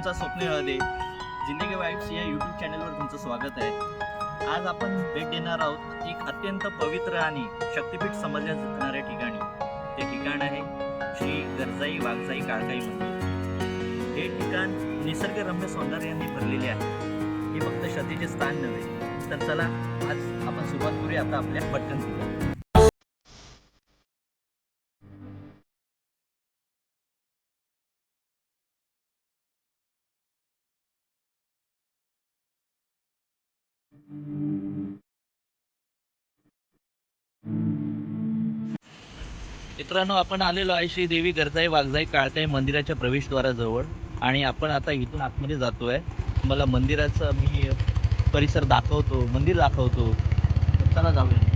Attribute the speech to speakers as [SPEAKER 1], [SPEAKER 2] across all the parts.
[SPEAKER 1] तुमचा स्वप्न हळदे. जिंदगी वाईब्स या यूट्यूब चॅनलवर तुमचं स्वागत आहे. आज आपण भेट देणार आहोत एक अत्यंत पवित्र आणि शक्तिपीठ समजल्या जाणाऱ्या ठिकाणी. ते ठिकाण आहे श्री गरजाई वाघजाई काळकाई मंदिर. हे ठिकाण निसर्गरम्य सौंदर्याने भरलेले आहे. हे फक्त श्रद्धेचे स्थान नव्हे तर चला आज आपण सुरुवात करूया आता आपल्या पटकन मित्रांनो आपण आलेलो आहे श्री देवी गरजाई वागजाई काळताई मंदिराच्या प्रवेशद्वाराजवळ आणि आपण आता इथून आतमध्ये जातोय. मला मंदिराचा मी परिसर दाखवतो मंदिर दाखवतो. चला जाऊया.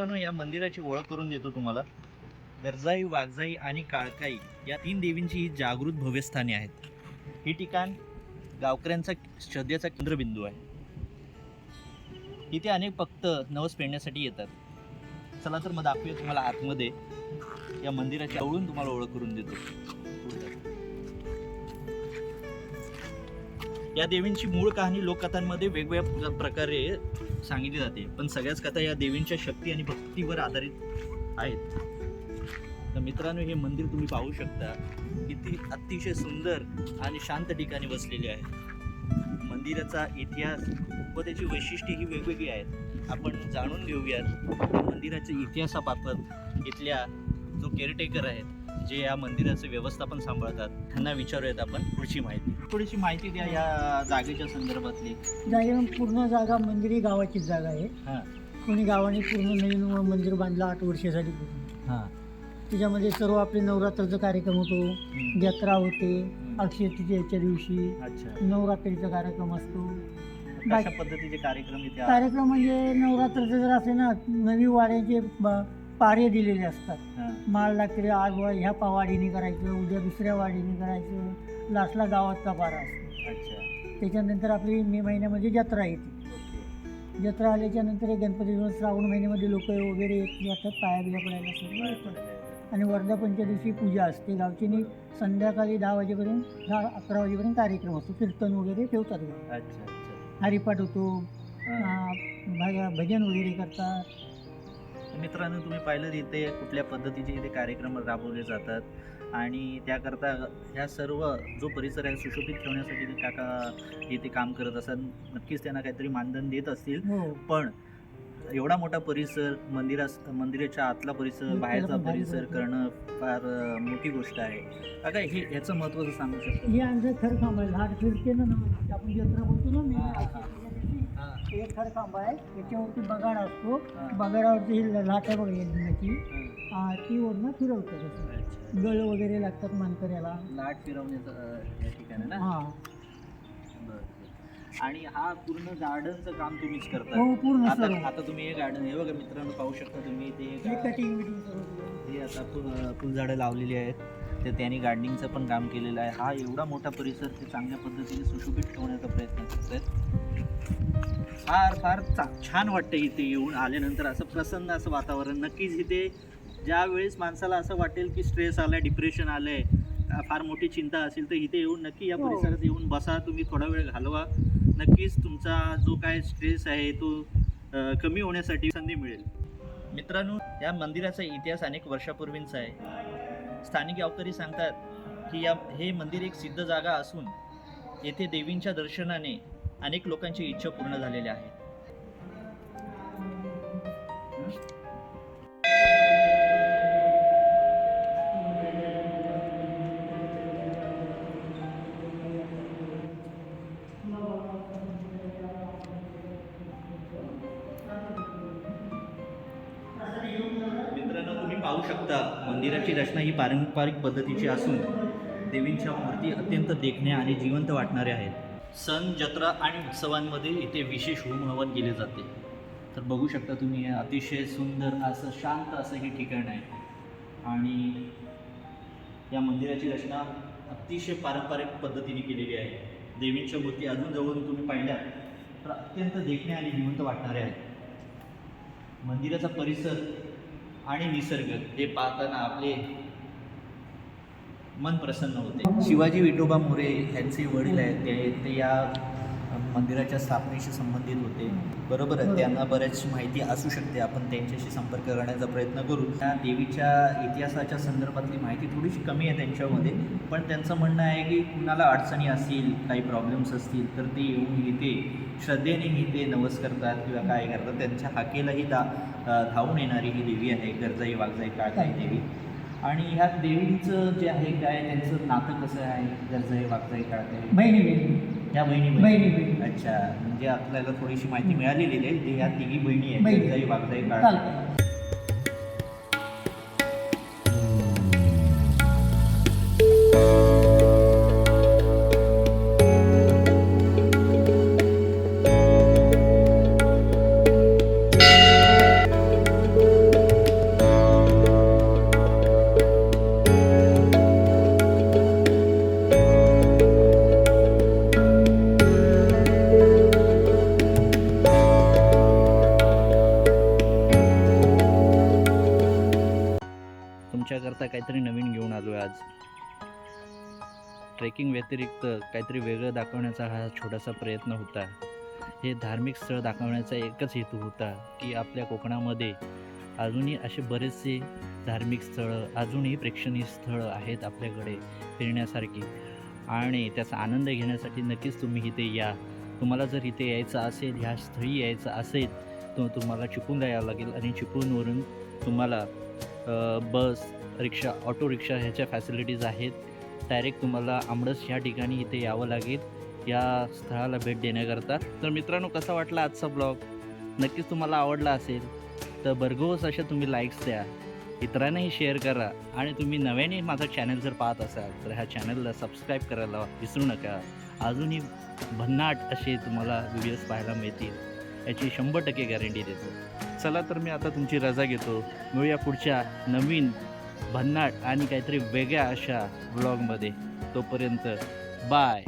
[SPEAKER 1] मित्रांनो या मंदिराची ओळख करून देतो तुम्हाला. दर्जाई वाघजाई आणि काळकाई या तीन देवींची ही जागृत भव्यस्थाने आहेत. हे ठिकाण गावकऱ्यांचा श्रद्धेचा केंद्रबिंदू आहे. इथे अनेक भक्त नवस पेरण्यासाठी येतात. चला तर मग दाखवूया तुम्हाला आतमध्ये या मंदिराच्या आवळून तुम्हाला ओळख करून देतो. या देवींची मूळ कहाणी लोककथांमध्ये वेगवेगळ्या प्रकारे सांगितली जाते. पण सगळ्याच कथा या देवींच्या शक्ती आणि भक्तीवर आधारित आहेत. तर मित्रांनो हे मंदिर तुम्ही पाहू शकता. किती अतिशय सुंदर आणि शांत ठिकाणी बसलेले आहे. मंदिराचा इतिहास व त्याची वैशिष्ट्ये ही वेगवेगळी आहेत. आपण जाणून घेऊयात. मंदिराच्या इतिहासाबाबत इथल्या जो केअरटेकर आहेत जे या मंदिराचं व्यवस्थापन सांभाळतात त्यांना विचारूयात आपण पुढची माहिती. थोडीशी माहिती द्या या जागेच्या संदर्भातली.
[SPEAKER 2] जागेवर पूर्ण जागा मंदिर ही गावाचीच जागा आहे.
[SPEAKER 1] हां.
[SPEAKER 2] कोणी गावाने पूर्ण नवीन मंदिर बांधलं आठ वर्षासाठी पूर्ण.
[SPEAKER 1] हां.
[SPEAKER 2] त्याच्यामध्ये सर्व आपले नवरात्राचा कार्यक्रम होतो. जत्रा होते अक्षय तृतीयेच्या दिवशी
[SPEAKER 1] अच्छा.
[SPEAKER 2] नवरात्रीचा कार्यक्रम असतो.
[SPEAKER 1] कशा पद्धतीचे कार्यक्रम इथे आहेत?
[SPEAKER 2] कार्यक्रम म्हणजे नवरात्राचे जर असे ना नवी वाड्याचे ब- पारे दिलेले असतात. माळ लागते आज वा- ह्या पा वाडीने करायचं उद्या दुसऱ्या वाडीने करायचं लास्टला गावाचा पारा असतो.
[SPEAKER 1] अच्छा.
[SPEAKER 2] त्याच्यानंतर आपली मे महिन्यामध्ये जत्रा येते. जत्रा आल्याच्यानंतर गणपती दिवस श्रावण महिन्यामध्ये लोक वगैरे येत जातात पाया बिया पडायला. आणि वर्धापनच्या दिवशी पूजा असते. गावची संध्याकाळी दहा वाजेपर्यंत दहा अकरा वाजेपर्यंत कार्यक्रम असतो. कीर्तन वगैरे ठेवतात. हरिपाठ होतो. भजन वगैरे करतात.
[SPEAKER 1] मित्रांनो तुम्ही पाहिलं इथे कुठल्या पद्धतीचे इथे कार्यक्रम राबवले जातात आणि त्याकरता ह्या सर्व जो परिसर आहे सुशोभित ठेवण्यासाठी ते काका इथे काम करत असतात. नक्कीच त्यांना काहीतरी मानधन देत असतील.
[SPEAKER 2] हो.
[SPEAKER 1] पण एवढा मोठा परिसर मंदिरास मंदिराच्या आतला परिसर बाहेरचा परिसर. करणं फार मोठी गोष्ट आहे. काका हे ह्याचं महत्त्व जर सांगू शकतो.
[SPEAKER 2] हे आमचं खर ना आपण जत्रा बोलतो ना
[SPEAKER 1] हे
[SPEAKER 2] खर खांब आहे. याच्यावरती बगाड असतो. बगाडावरती ही लाट आहे बघा यज्ञाची ती फिरवतात असं
[SPEAKER 1] अच्छा.
[SPEAKER 2] गळ वगैरे लागतात मानकऱ्याला
[SPEAKER 1] लाट फिरवण्याचं या ठिकाणी ना?
[SPEAKER 2] हा.
[SPEAKER 1] आणि हा पूर्ण गार्डनचं काम तुम्हीच करता?
[SPEAKER 2] हो पूर्ण
[SPEAKER 1] आता आता तुम्ही हे गार्डन हे बघा मित्रांनो पाहू शकता तुम्ही ते
[SPEAKER 2] कटिंग बिटिंग
[SPEAKER 1] हे आता फुल फुलझाडं लावलेली आहेत. तर त्यांनी गार्डनिंगचं पण काम केलेलं आहे. हा एवढा मोठा परिसर ते चांगल्या पद्धतीने सुशोभित ठेवण्याचा प्रयत्न करत आहेत फार फार छान वाटतं इथे येऊन आल्यानंतर असं प्रसन्न असं वातावरण. नक्कीच इथे ज्या वेळेस माणसाला असं वाटेल की स्ट्रेस आलाय डिप्रेशन आलंय फार मोठी चिंता असेल तर इथे येऊन नक्की या
[SPEAKER 2] हो.
[SPEAKER 1] परिसरात येऊन बसा. तुम्ही थोडा वेळ घालवा. नक्कीच तुमचा जो काय स्ट्रेस आहे तो कमी होण्यासाठी संधी मिळेल. मित्रांनो या मंदिराचा इतिहास अनेक वर्षापूर्वींचा आहे. स्थानिक गावकरी सांगतात की या हे मंदिर एक सिद्ध जागा असून येथे देवींच्या दर्शनाने अनेक लोकांची इच्छा पूर्ण झालेल्या आहेत मित्रांनो तुम्ही पाहू शकता मंदिराची रचना ही पारंपरिक पद्धतीची असून देवींच्या मूर्ती अत्यंत देखण्या आणि जिवंत वाटणाऱ्या आहेत. सण जत्रा आणि उत्सवांमध्ये इथे विशेष होम हवन केले जाते. तर बघू शकता तुम्ही हे अतिशय सुंदर असं शांत असं हे ठिकाण आहे. आणि या मंदिराची रचना अतिशय पारंपरिक पद्धतीने केलेली आहे. देवींच्या मूर्ती अजून जवळून तुम्ही पाहिल्या तर अत्यंत देखण्या आणि जिवंत वाटणाऱ्या आहेत. मंदिराचा परिसर आणि निसर्ग हे पाहताना आपले मन प्रसन्न होते. शिवाजी विठोबा मोरे यांचे वडील आहेत. ते ते या मंदिराच्या स्थापनेशी संबंधित होते. बरोबर आहे. त्यांना बऱ्याचशी माहिती असू शकते. आपण त्यांच्याशी संपर्क करण्याचा प्रयत्न करू. त्या देवीच्या इतिहासाच्या संदर्भातली माहिती थोडीशी कमी आहे त्यांच्यामध्ये. पण त्यांचं म्हणणं आहे की कुणाला अडचणी असतील काही प्रॉब्लेम्स असतील तर ते येऊन इथे श्रद्धेने इथे नवस करतात किंवा काय करतात. त्यांच्या हाकेलाही दा धावून येणारी ही देवी आहे. गरजाई वागजाई काळजाई देवी. आणि ह्या देवींचं जे आहे काय त्यांचं नातं कसं आहे? गरजाई वागजाई काळजाई
[SPEAKER 2] बहिणी बहिणी.
[SPEAKER 1] या बहिणी
[SPEAKER 2] बहिणी. बहिणी
[SPEAKER 1] अच्छा. म्हणजे आपल्याला थोडीशी माहिती मिळालेली आहे. ह्या तिघी बहिणी आहेत. गरजाई वागजाई काळजाई
[SPEAKER 2] चालतं
[SPEAKER 1] तुमच्याकरता काहीतरी नवीन घेऊन आलो आहे आज. ट्रेकिंग व्यतिरिक्त काहीतरी वेगळं दाखवण्याचा हा छोटासा प्रयत्न होता. हे धार्मिक स्थळ दाखवण्याचा एकच हेतू होता की आपल्या कोकणामध्ये अजूनही असे बरेचसे धार्मिक स्थळं अजूनही प्रेक्षणीय स्थळं आहेत आपल्याकडे फिरण्यासारखी. आणि त्याचा आनंद घेण्यासाठी नक्कीच तुम्ही इथे या. तुम्हाला जर इथे यायचं असेल ह्या स्थळी यायचं असेल तर तुम्हाला चिपळूणला यावं लागेल. आणि चिपळूणवरून तुम्हाला बस रिक्षा ऑटो रिक्षा ह्याच्या फॅसिलिटीज आहेत. डायरेक्ट तुम्हाला आमडस ह्या ठिकाणी इथे यावं लागेल. या स्थळाला भेट देण्याकरता. तर मित्रांनो कसा वाटला आजचा ब्लॉग नक्कीच तुम्हाला आवडला असेल तर भरघोस अशा तुम्ही लाईक्स द्या. इतरांनाही शेअर करा आणि तुम्ही नव्याने माझा चॅनल जर पाहत असाल तर ह्या चॅनलला सबस्क्राईब करायला विसरू नका. अजूनही भन्नाट असे तुम्हाला व्हिडिओज पाहायला मिळतील. याची शंभर टक्के गॅरंटी देतो. चला तर मी आता तुमची रजा घेतो. मिळूया पुढच्या नवीन भन्नाट आणि काहीतरी वेगळ्या अशा ब्लॉगमध्ये तोपर्यंत बाय.